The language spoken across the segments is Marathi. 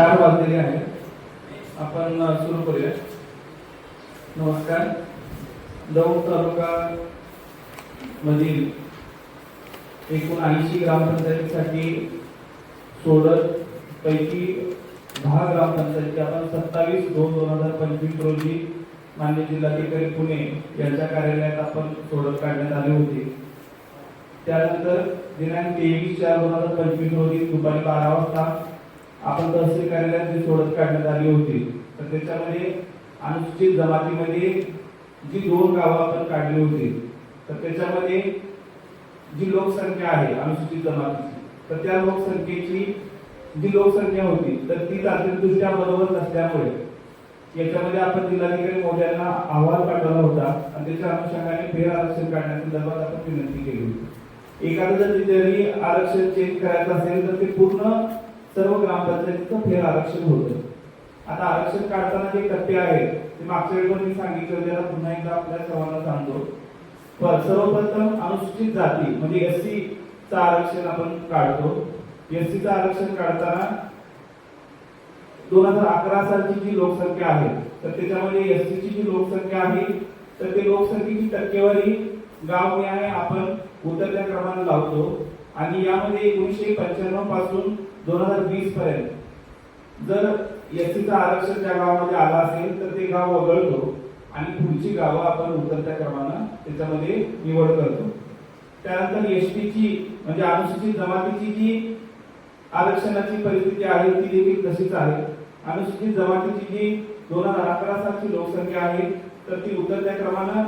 चार वाजलेले आहेत. आपण सुरू करूया नमस्कार. दौंड तालुका मधील एकूण ऐंशी ग्रामपंचायतीसाठी सोडत पैकी दहा ग्रामपंचायती आपण सत्तावीस दोन दोन हजार पंचवीस रोजी मान्य जिल्हाधिकारी पुणे यांच्या कार्यालयात आपण सोडत काढण्यात आले होते. त्यानंतर दिनांक तेवीस चार दोन हजार पंचवीस रोजी दुपारी बारा वाजता आपण तहसील कार्यालयात जी सोडत काढण्यात आली होती. तर त्याच्यामध्ये अनुसूचित जमातीमध्ये जी दोन गावं आपण काढली होती तर त्याच्यामध्ये जी लोकसंख्या आहे अनुसूचित जमातीची तर त्या लोकसंख्येची जी लोकसंख्या होती तर ती तांत्रिकदृष्ट्या बरोबर नसल्यामुळे याच्यामध्ये आपण जिल्हाधिकारी मोद्यांना अहवाल पाठवला होता आणि त्याच्या अनुषंगाने फेर आरक्षण काढण्यासंदर्भात आपण विनंती केली होती. एखादं जर जरी आरक्षण चेंज करायचं असेल तर ते पूर्ण सर्व ग्रामपंचायतीचं फेर आरक्षण होतं. आता आरक्षण काढताना जे टप्पे आहेत ते मागच्या वेळी पण मी सांगितलं त्याला पुन्हा एकदा आपल्या सर्वांना सांगतो. सर्वप्रथम अनुसूचित जाती म्हणजे एस चं आरक्षण आपण काढतो. एस चं आरक्षण काढताना दोन हजार अकरा सालची जी लोकसंख्या आहे तर त्याच्यामध्ये एस ची जी लोकसंख्या आहे तर ते लोकसंख्येची टक्केवारी गाव आपण उतरल्या क्रमाने लावतो. आणि यामध्ये एकोणीसशे पंच्याण्णवपासून दोन हजार वीस पर्यंत. जर एससीचं आरक्षण त्या गावामध्ये आलं असेल तर ते गाव वगळतो आणि पुढची गावं आपण उतरत्या क्रमानं त्याच्यामध्ये निवड करतो. त्यानंतर एसटीची म्हणजे अनुसूचित जमातीची जी आरक्षणाची परिस्थिती आहे ती देखील तशीच आहे. अनुसूचित जमातीची जी दोन हजार अकरा सालची लोकसंख्या आहे तर ती उतरत्या क्रमानं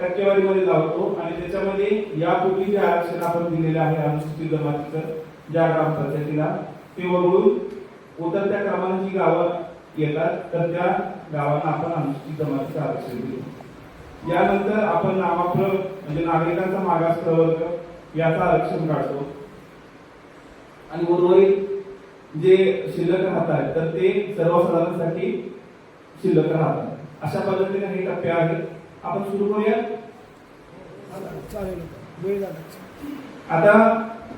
टक्केवारीमध्ये लावतो आणि त्याच्यामध्ये यापूर्वी जे आरक्षण आपण दिलेलं आहे अनुसूचित जमातीचं ज्या ग्रामपंचायतीला ते वगळून उतरत्या क्रमानं जी गावं येतात तर त्या गावांना आपण अनुसूचित जमातीचं आरक्षण दिलं यानंतर आपण नामाप्र म्हणजे नागरिकांचा मागास प्रवर्ग याचं आरक्षण काढतो. आणि उर्वरित जे शिल्लक राहतात तर ते सर्वसाधारणसाठी शिल्लक राहतात. अशा पद्धतीने हे टप्पे आहेत. आपण सुरू करूया. आता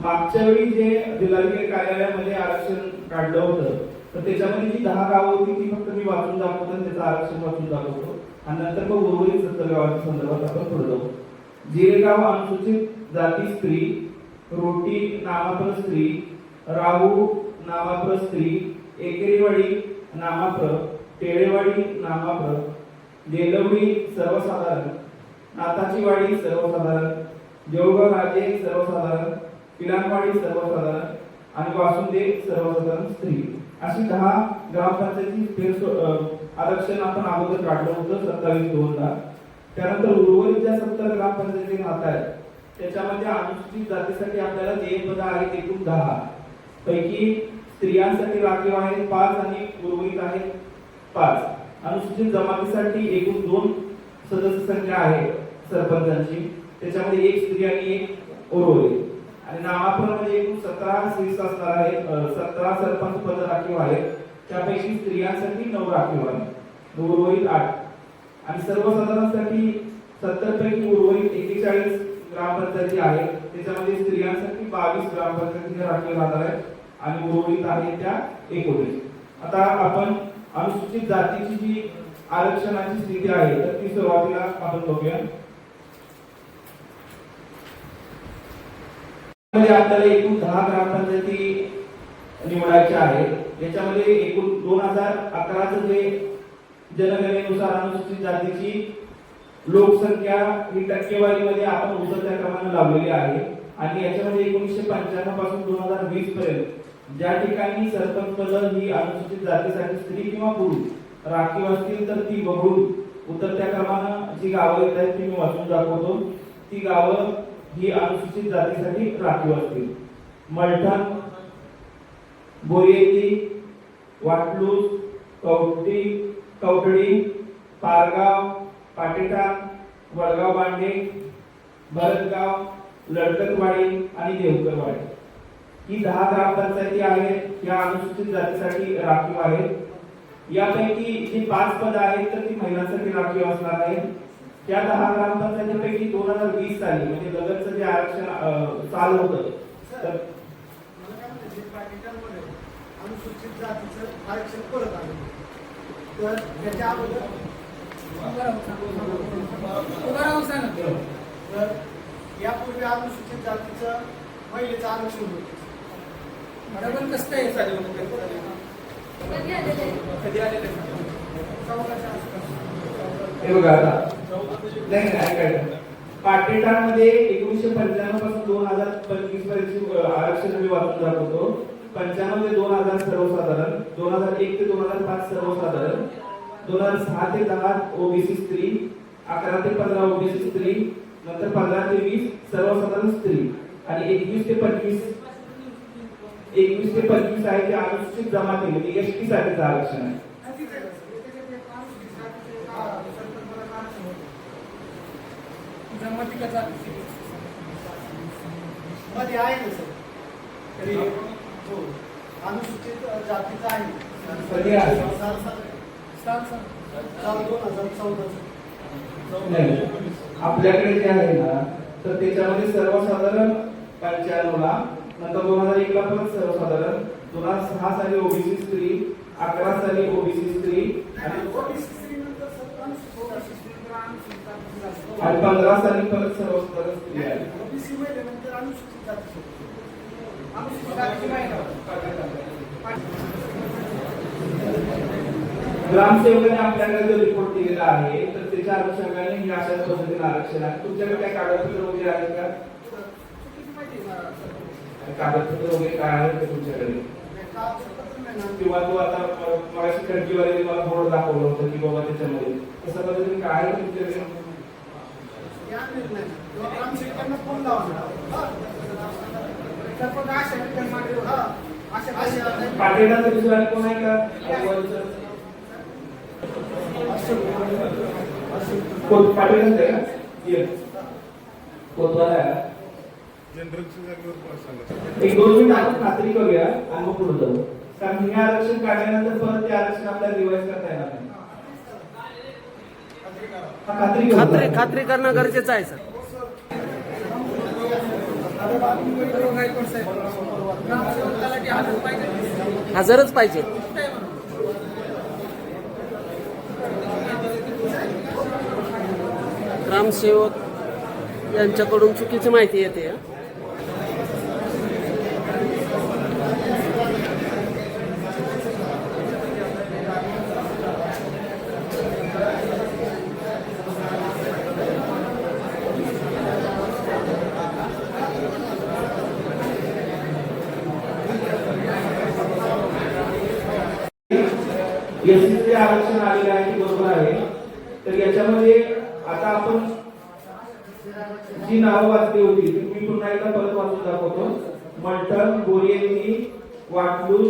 मागच्या वेळी जे जिल्हाधिकारी कार्यालयामध्ये आरक्षण काढलं होतं तर त्याच्यामध्ये जी दहा गावं होती ती फक्त मी वाचून दाखवतो आणि त्याचं आरक्षण वाचून दाखवतो. आणि नंतर मग उर्वरित सत्तर गावाच्या संदर्भात आपण पुढे जाऊ. जिरेगाव अनुसूचित जाती स्त्री रोटी नामाप्र स्त्री राहू नामाप्र स्त्री एकेरीवाडी नामाप्र टेळेवाडी नामाप्र देलवडी सर्वसाधारण नाताची वाडी सर्वसाधारण देवगाव राजे सर्वसाधारण पिलांवाडी सर्वसाधारण आणि वासुंदे सर्वसाधारण स्त्री. अशी दहा ग्रामपंचायती आरक्षण आपण अगोदर काढलं होतं सत्तावीस दोनला त्यानंतर उर्वरित ज्या सत्तर ग्रामपंचायती राहत आहेत त्याच्यामध्ये अनुसूचित जातीसाठी आपल्याला जे पद आहेत एकूण दहा. पैकी स्त्रियांसाठी राखीव आहेत पाच आणि उर्वरित आहेत पाच. अनुसूचित जमातीसाठी एकूण दोन सदस्य संख्या आहे सरपंचांची. त्याच्यामध्ये एक स्त्री आणि एक उर्वरित. आणि नामाप्रमाणे एकूण सतरा सीट्स असणार आहे सतरा सरपंच पद राखीव आहेत. त्यापैकी स्त्रियांसाठी नऊ राखीव आहेत. उर्वरित आठ. आणि सर्वसाधारणसाठी सत्तर पैकी उर्वरित एकेचाळीस ग्रामपंचायती आहेत. त्याच्यामध्ये स्त्रियांसाठी बावीस ग्रामपंचायती राखीव राहणार आहेत. आणि उर्वरित आहेत त्या एकोणीस. आता आपण अनुसूचित जातीची जी आरक्षणाची स्थिती आहे तर ती सुरुवातीला आपण बघूया. मध्ये आपल्याला एकूण दहा ग्रामपंचायती निवडायच्या आहेत याच्यामध्ये एकूण दोन हजार अकराचं जे जनगणनेनुसार अनुसूचित जातीची लोकसंख्या ही टक्केवारीमध्ये आपण उचलत्या क्रमाने लावलेली आहे. आणि याच्यामध्ये एकोणीसशे पंच्याण्णवपासून दोन हजार वीस पर्यंत ज्या ठिकाणी सरपंच पद ही अनुसूचित जातीसाठी स्त्री किंवा पुरुष राखीव असतील तर ती बघून उतरत्या क्रमानं जी गावं येत आहेत ती मी वाचून दाखवतो. ती गावं ही अनुसूचित जातीसाठी राखीव असतील. मलठण बोरियेती वाटलूस कवटी कवटडी पारगाव पाटेटा वडगाव बांडे भरतगाव लडकतवाडी आणि देवकरवाडी. ही दहा ग्रामपंचायती आहेत या अनुसूचित जातीसाठी राखीव आहेत. यापैकी जी पाच पद आहेत तर ती महिलांसाठी राखीव असणार आहेत. त्या दहा ग्रामपंचायतीपैकी दोन हजार वीस साली म्हणजे लगतचं जे आरक्षण साल होतं. तर अनुसूचित जातीचं आरक्षण परत आलं. तर त्याच्या अगोदर तर यापूर्वी अनुसूचित जातीचं महिलेचं आरक्षण होतं. चौदाच्या आसपास. हे बघा आता. नाही नाही काय पाटेटामध्ये एकोणीसशे पंच्याण्णवपासून दोन हजार पंचवीसपर्यंत आरक्षण मी वाचून होतो. पंच्याण्णव ते दोन हजार सर्वसाधारण दोन हजार एक ते दोन हजार पाच सर्वसाधारण दोन हजार सहा ते दहा ओबीसी स्त्री अकरा ते पंधरा ओबीसी स्त्री नंतर पंधरा ते वीस सर्वसाधारण स्त्री आणि एकवीस ते पंचवीस एकवीस ते पंचवीस आहे ते अनुसूचित जमाती म्हणजे एस टी साठीचं आरक्षण आहे. मध्ये आहे ना सर. तरी हो. अनुसूचित जातीचं आहे. कधी आहे? साल दोन हजार चौदाचं. नाही आपल्याकडे जे आहे ना तर त्याच्यामध्ये सर्वसाधारण पंच्याण्णव ला नंतर दोन हजार एक ला परत सर्वसाधारण. दोन हजार सहा साली ओबीसी स्त्री अकरा साली ओबीसी स्त्री आणि ओबीसी सर अनुसूचित जाती. आणि पंधरा साली परत आहे ओबीसी अनुसूचित जाती अनुसूचित जातीची महिला ग्रामसेवकाने आपल्याकडे जो रिपोर्ट दिलेला आहे तर त्याच्या अनुषंगाने हे अशाच पद्धतीने आरक्षण आहे तुमच्याकडे काय कागदपत्र वगैरे का आहे सर. कागदपत्र वगैरे काय आहेत का तुमच्याकडे. किंवा तू आता मगाशी खडकीवाले मला बोर्ड दाखवलं होतं की बाबा त्याच्यामध्ये तसं पद्धतीने काय आहे तुमच्याकडे या दुसरा कोण आहे का? कोण? आहे का? ये. आहे एक दोन मिनिट आपण खात्री करूया आणि मग पुढे जाऊ. कारण हे आरक्षण काढल्यानंतर परत ते आरक्षण आपल्याला रिवाईज करता येणार नाही. खात्री खात्री करणं गरजेचं आहे सर. हजरच पाहिजे. ग्रामसेवक यांच्याकडून चुकीची माहिती येते हं. एससीचे आरक्षण आलेले आहे ते बरोबर आहे तर याच्यामध्ये आता आपण जी नावं वाचली होती मी पुन्हा एकदा परत वाचून दाखवतो. मलटण बोरियेली वाटलूस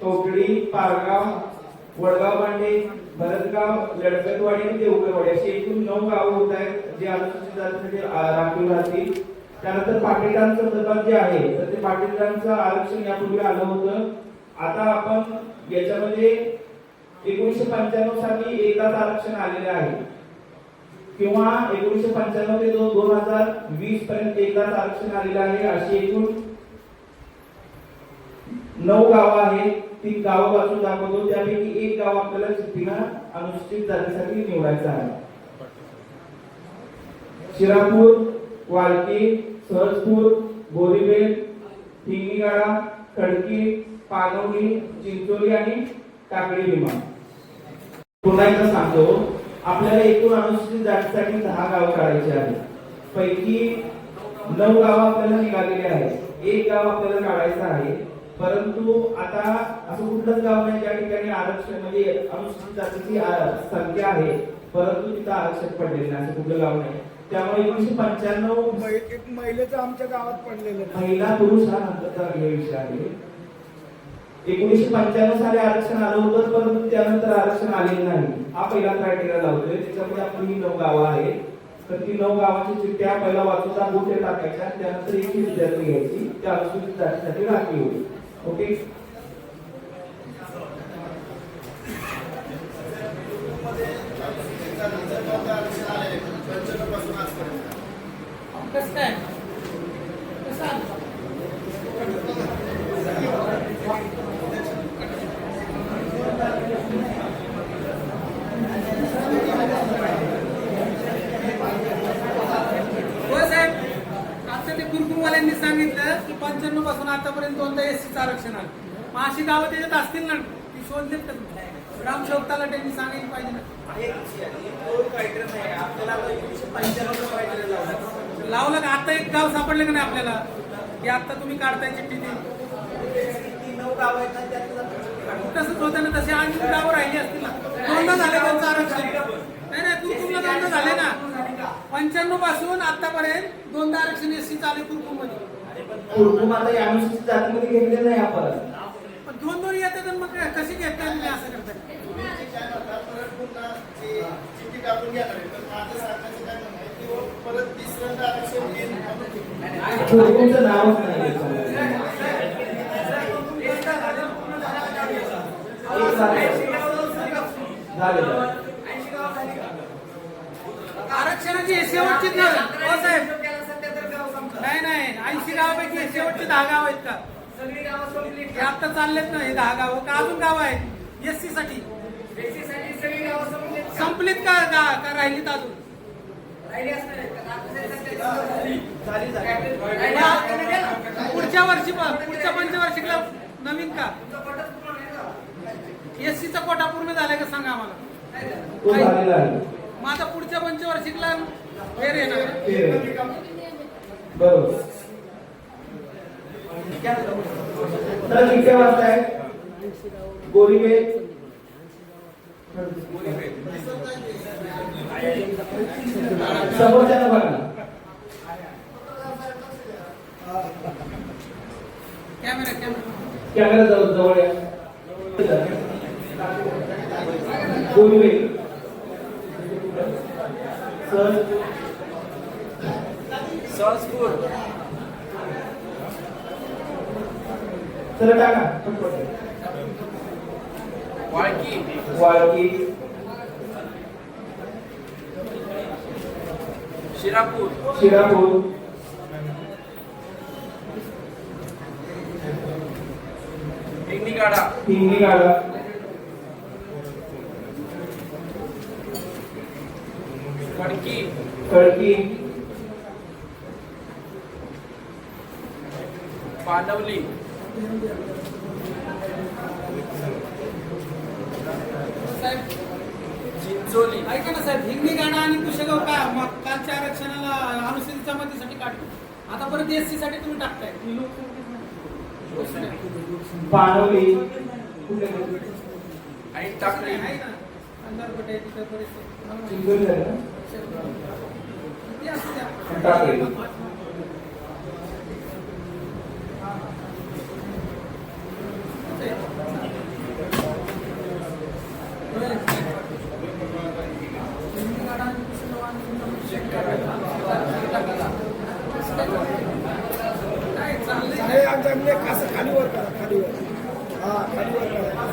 तोकडी पारगाव वडगाव बांडे भरतगाव लडकतवाडी आणि देवगरवाडी अशी एकूण नऊ गावं होत आहेत जे अनुसूचित जातीसाठी राखीव राहतील त्यानंतर पाटीलांच्या संदर्भात जे आहे तर ते पाटीलांचं आरक्षण यापूर्वी आलं होतं. आता आपण याच्यामध्ये एकोणीशे पंच्याण्णव साली एकदाच आरक्षण आलेले आहे. किंवा एकोणीशे पंच्याण्णव ते दोन दोन हजार वीस पर्यंत एकदाच आरक्षण आलेलं आहे. अशी एकूण नऊ गावं आहेत. ती गावं वाचून दाखवतो. त्यापैकी एक गाव आपल्याला चिठ्ठीनं अनुसूचित जातीसाठी निवडायचं आहे. शिरापूर वालकी सहजपूर बोरीबेल हिंगणीगाडा खडकी पानवली चिंचोली आणि टाकळी विमान. पुन्हा एकदा सांगतो. आपल्याला एकूण अनुसूचित जातीसाठी दहा गाव काढायचे आहेत. पैकी नऊ गाव आपल्याला निघालेले आहेत. एक गाव आपल्याला काढायचं आहे. परंतु आता असं कुठलंच गाव नाही ज्या ठिकाणी आरक्षण म्हणजे अनुसूचित जातीची संख्या आहे. परंतु तिथं आरक्षण पडलेलं नाही असं कुठलं गाव नाही. त्यामुळे एकोणीशे पंच्याण्णव महिलेचं आमच्या गावात पडलेलं. महिला पुरुष हा नंतरचा विषय आहे. एकोणीशे पंच्याण्णव साली आरक्षण आलं होतं परंतु त्यानंतर आरक्षण आलेलं नाही. हा पहिला क्रायटेरिया लावतोय त्याच्यामुळे आपण ही नऊ गावं आहेत. तर ती नऊ गावाची चिठ्ठ्या पहिला वाचूचा गोटे टाकायच्या त्यानंतर एक विद्यार्थी घ्यायची त्या अनुसूचित जातीसाठी राखीव होईल. ओके? कसं काय कसं कोणतं एससीचं आरक्षण आलं मग अशी गावं त्याच्यात असतील ना ती शोधलेत का तुम्ही? ग्रामसेवक त्यांनी सांगायला पाहिजे ना. लावलं का? आता एक गाव सापडलं का नाही आपल्याला? की आता तुम्ही काढताय चिठ्ठी ती? तसंच होतं ना तसे आणखी गावं राहिली असतील ना. दोनदा झाले त्यांचं आरक्षण. नाही नाही कुरकुमला दोनदा झाले ना. पंच्याण्णवपासून आतापर्यंत दोनदा आरक्षण एससी चालू कुरकुममध्ये कुरकुम आता या अनुसूचित जातीमध्ये घेतलेलं नाही आपण. दोन दोन येतात मग कशी घेताय तुम्ही असं करताय चिठ्ठी काढून घ्या तर माझं सांगण्याचं काय म्हणणं आहे की व परत तिसऱ्यांदा आरक्षण घेईन म्हणून कुरकुमचं नावच नाही त्याच्यामध्ये. एक झालं. झालं आरक्षणाची शेवटची. हो नाही नाही ऐंशी गावापैकी शेवटचे दहा गाव आहेत का हे आता चाललेत ना हे दहा गाव. का अजून गाव आहेत? एससी साठी. संपलीत का का का राहिलीत अजून? पुढच्या वर्षी पुढच्या पंचवार्षिकला नवीन का? एससीचा कोटा पूर्ण झालाय का सांगा आम्हाला? तो झालेला आहे. मग आता पुढच्या पंचवार्षिकला फेर येणार? ते. बरोबर. तर किती वाजता आहे गोरीबे समोरच्या बघा कॅमेरा कॅमेरा कॅमेरा जवळ जवळ या गोरीबे सर? चला टाका पटपट. वाळकी शिरापूर। शिरापूर। हिंगणीगाडा हिंगणीगाडा खडकी खडकी पानवली साहेब चिंचोली ऐका ना साहेब हिंगणी गाडा आणि कुशेगाव काय मग कालच्या आरक्षणाला अनुसूचित जमातीसाठी काढतो. आता परत एससी साठी तुम्ही टाकताय? आणि आहे ना अंधारपेठ आहे तिथं बरेचसे. चिंचोली झाले ना? किती असू द्या. टाकळी. हिंगणी गाडा आणि कुशेगाव आणि काय चाललंय नाही आमच्या मुले असं खाली वर करा खाली वर हा खाली वर करा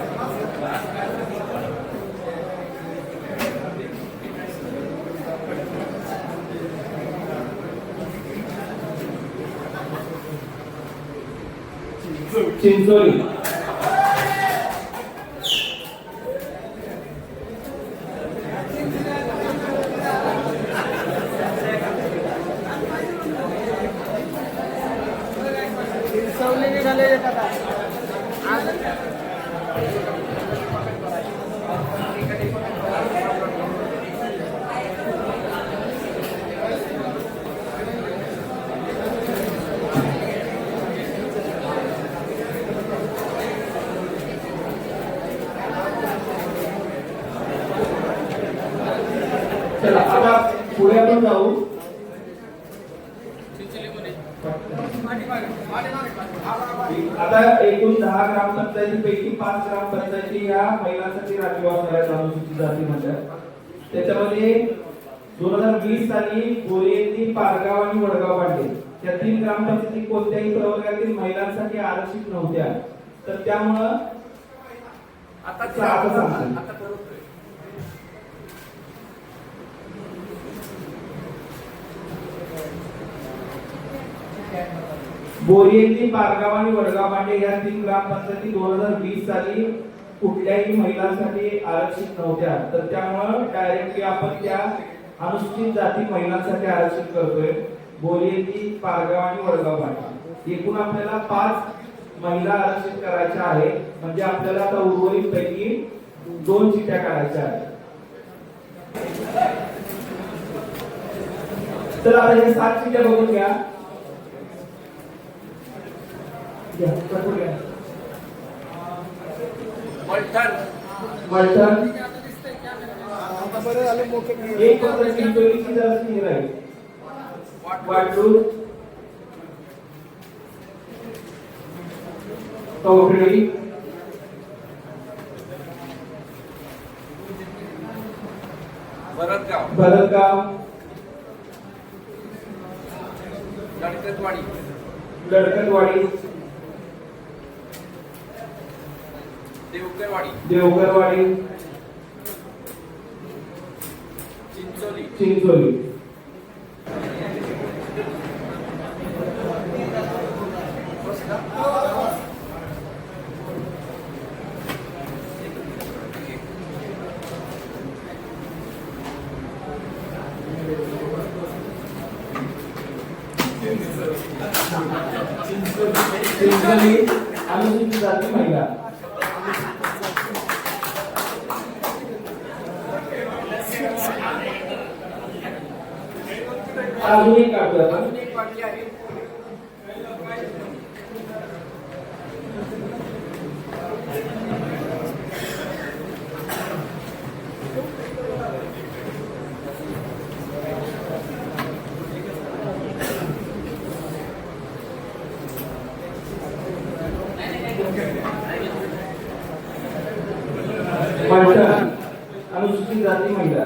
चिंचोली सवले निघाले येतात चला आता पुढे आपण जाऊ पाठीमागे पाठीमागे पाठीमागे. आता एकूण दहा ग्रामपंचायतीपैकी पाच ग्रामपंचायती या महिलांसाठी राखीव असणाऱ्या अनुसूचित जाती म्हणतात त्याच्यामध्ये दोन हजार वीस साली बोरियेती पारगाव आणि वडगाव पाडले त्या तीन ग्रामपंचायती कोणत्याही प्रवर्गातील महिलांसाठी आरक्षित नव्हत्या. तर त्यामुळं आता आता पारगाव आणि वडगाव पांडे या तीन ग्रामपंचायती दोन हजार वीस साली कुठल्याही महिलांसाठी आरक्षित नव्हत्या. तर त्यामुळं डायरेक्टली आपण त्या अनुसूचित जाती महिलांसाठी आरक्षित करतोय. बोरियेती पारगाव आणि वडगाव पांडे एकूण आपल्याला पाच महिला आरक्षित करायच्या आहे म्हणजे आपल्याला आता उर्वरित पैकी दोन चिठ्ठ्या काढायच्या आहेत. तर आता हे सात चिठ्ठ्या बघून घ्या. घ्या, बघून घ्या. मलठण मलठण आता बरं झालं मोठं एक फक्त चिंचोलीची जराशी हे राहील वाटलूर कवठळी भरतगाव भरतगाव लडकतवाडी लडकतवाडी देवकरवाडी चिंचोली. चिंचोली. चिंचोली. जाती महिला. अजून एक काढतो आपण अजून एक बाकी आहे मलठण अनुसूचित जाती महिला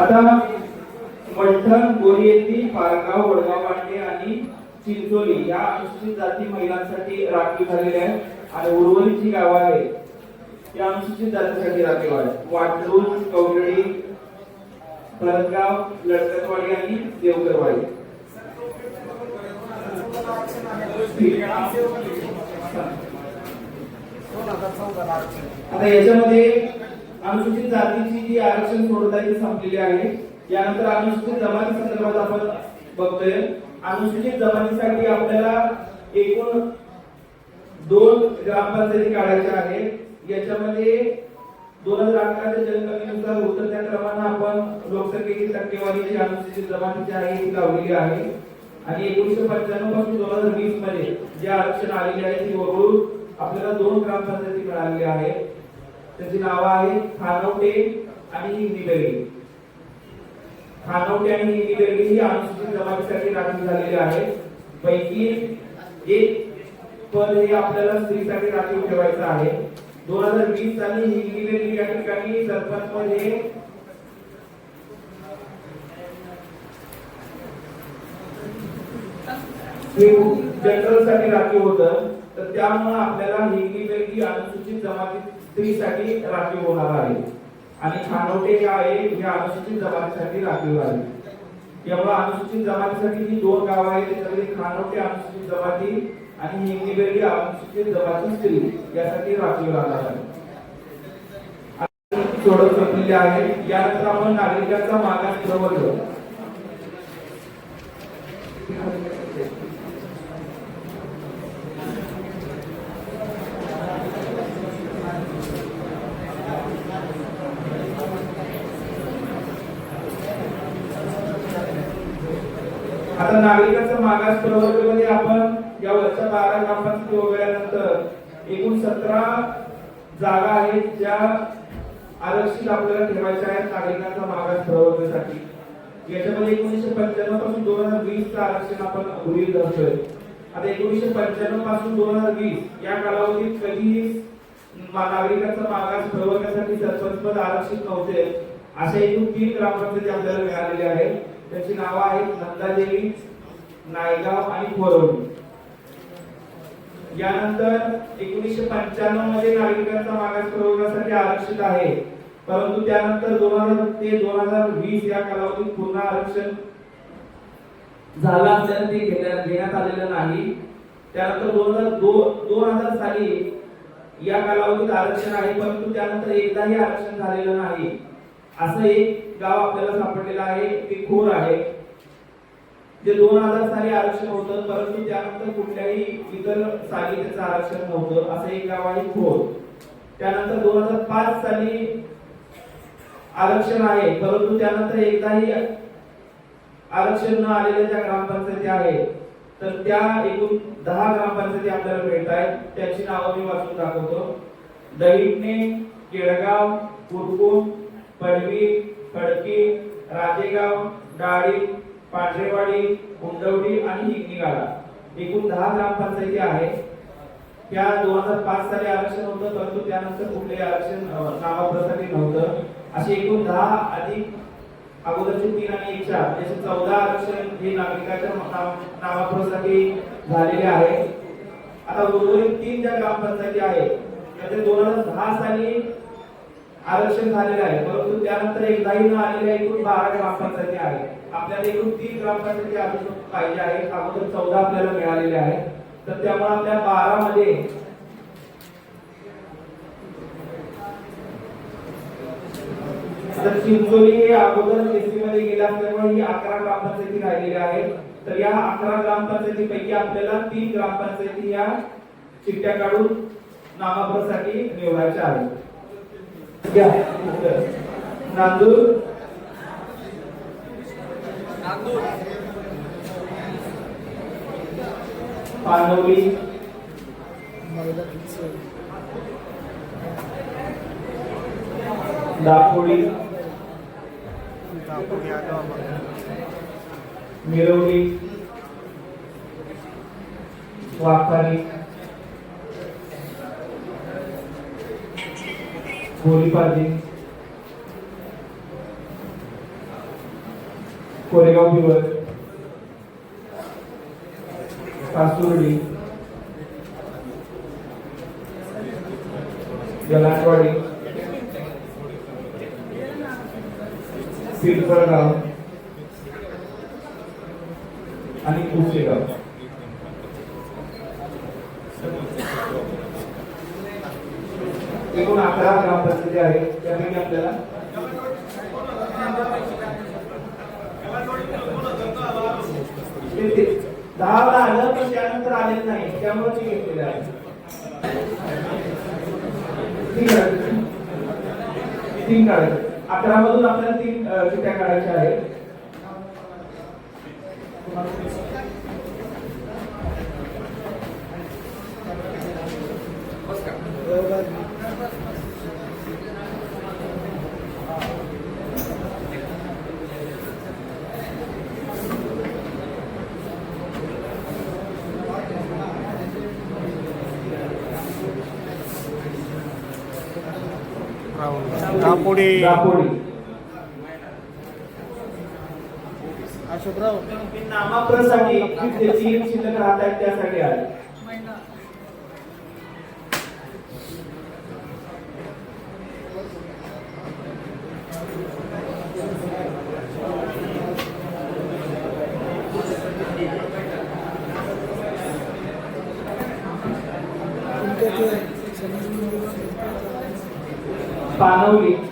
आता मलठण बोरियेती पारगाव वडगाव पांडे आणि चिंचोली या अनुसूचित जाती महिलांसाठी राखीव झालेल्या आहे आणि उर्वरित जी गावं आहेत ती अनुसूचित जातीसाठी राखीव आहेत. वाटलूर कवडळी भरतगाव लडकतवाडी आणि देवकरवाडी आता याच्यामध्ये अनुसूचित जातीची जी आरक्षण सोडत आहे ती संपलेली आहे यानंतर अनुसूचित जमाती संदर्भात आपण बघतोय. अनुसूचित जमातीसाठी आपल्याला एकूण दोन ग्रामपंचायती काढायच्या आहेत याच्यामध्ये दोन हजार अकराच्या जनगणनेनुसार उतरत्या त्या क्रमानं आपण लोकसंख्येची टक्केवारी जी अनुसूचित जमातीची आहे ती लावलेली आहे. आणि एकोणीसशे पंच्याण्णवपासून दोन हजार वीसमध्ये जे आरक्षण आलेले आहे ती वगळून आपल्याला दोन ग्रामपंचायती मिळालेल्या आहेत. त्याची नावं आहेत खानवटे आणि हिंगणीबेरगी खानवटे आणि हिंगणीबेरगी ही अनुसूचित जमातीसाठी राखीव झालेली आहे पैकी एक पण हे आपल्याला स्त्रीसाठी राखीव ठेवायचं आहे. दोन हजार वीस साली हिंगणीबेरगी या ठिकाणी सरपंच मध्ये जनरलसाठी राखीव होतं. तर त्यामुळे आपल्याला हिंगणीबेरगी अनुसूचित जमाती स्त्रीसाठी राखीव होणार आहे. आणि खानोटे जे आहे हे अनुसूचित जमातीसाठी राखीव आहे. त्यामुळे अनुसूचित जमातीसाठी जी दोन गाव आहेत. त्याच्यामध्ये खानोटे अनुसूचित जमाती आणि हिंगणीबेरगी अनुसूचित जमाती स्त्री यासाठी राखीव राहणार आहे. सोडत संपलेले आहे यानंतर आपण नागरिकांचा मागास प्रवर्ग आता नागरिकांचा मागास प्रवर्गमध्ये आपण या वरच्या बारा ग्रामपंचायती वगळल्यानंतर एकूण सतरा जागा आहेत ज्या आरक्षित आपल्याला ठेवायच्या आहेत नागरिकांचा मागास प्रवर्गासाठी. याच्यामध्ये एकोणीशे पंच्याण्णवपासून दोन हजार वीस चा आरक्षण आपण गृहित धरतोय. आता एकोणीशे पंच्याण्णवपासून दोन हजार वीस या कालावधीत कधीही नागरिकांचा मागास प्रवर्गासाठी सरपंच पद आरक्षित नव्हते अशा एकूण तीन ग्रामपंचायती आपल्याला मिळालेले आहेत. त्याची नावं आहेत नंदादेवी नायगाव आणि कोरवणी यानंतर एकोणीसशे पंच्याण्णवमध्ये नागरिकांचा मागास प्रवर्गासाठी आरक्षित आहे. परंतु त्यानंतर दोन हजार ते दोन हजार वीस या कालावधीत पुन्हा आरक्षण झालं असल्यानं ते घेण्यात घेण्यात आलेलं नाही. त्यानंतर दोन हजार दोन हजार साली या कालावधीत आरक्षण आहे परंतु त्यानंतर एकदाही आरक्षण झालेलं नाही. असं एक गाव आपल्याला सापडलेलं आहे ते खोर आहे. जे दोन हजार साली आरक्षण होतं परंतु त्यानंतर कुठल्याही इतर साली त्याचं आरक्षण नव्हतं असं एक गाव होत त्यानंतर दोन हजार पाच साली आरक्षण आहे परंतु त्यानंतर एकदाही आरक्षण न आलेल्या ज्या ग्रामपंचायती आहेत तर त्या एकूण दहा ग्रामपंचायती आपल्याला मिळत आहेत त्याची नावं मी वाचून दाखवतो. दहिटणे केळगाव कुरकुम पडवी खडकी राजेगाव डाळी पांढरेवाडी उंडवडी आणि हिंगणीगाडा एकूण दहा ग्रामपंचायती आहे त्या दोन हजार पाच साली आरक्षण होतं परंतु त्यानंतर कुठलेही आरक्षण नावाप्रसाठी नव्हतं. असे एकूण दहा अधिक अगोदरचे तीन आणि एक चार म्हणजे असे चौदा आरक्षण हे नागरिकाच्या नावाप्रसाठी झालेले आहे आता उर्वरित तीन ज्या ग्रामपंचायती आहेत त्याचे दोन हजार दहा साली आरक्षण झालेलं आहे. परंतु त्यानंतर एकदाही न आलेल्या एकूण बारा ग्रामपंचायती आहेत. आपल्याला एकूण तीन ग्रामपंचायती आदेश पाहिजे आहेत. अगोदर चौदा आपल्याला मिळालेले आहेत. तर त्यामुळे आपल्या बारा मध्ये तर चिंचोली हे अगोदर एसटी मध्ये गेले असल्यामुळे ही अकरा ग्रामपंचायती राहिलेल्या आहेत. तर या अकरा ग्रामपंचायतीपैकी आपल्याला तीन ग्रामपंचायती या चिठ्ठ्या काढून नामाप्रसाठी निवडायच्या आहेत. नांदूर पांडवली. दापोळी. मिरवली. वाखारी गोलीपाजी कोरेगाव बिवर कासुर्डी गलाटवाडी पिंपळगाव आणि कुसेगाव एकूण अकरा ग्रामपंचायती आहेत. त्यापैकी आपल्याला ते दहाला आलं पण त्यानंतर आलेलं नाही त्यामुळे ते घेतलेलं आहे ठीक आहे तीन काढायचे अकरा मधून आपल्याला तीन अ, काढायच्या आहेत. दापोडी दापोडी. अशोकराव. नामाप्रसाठी जे तीन शिल्लक राहत आहेत त्यासाठी आले. Hallelujah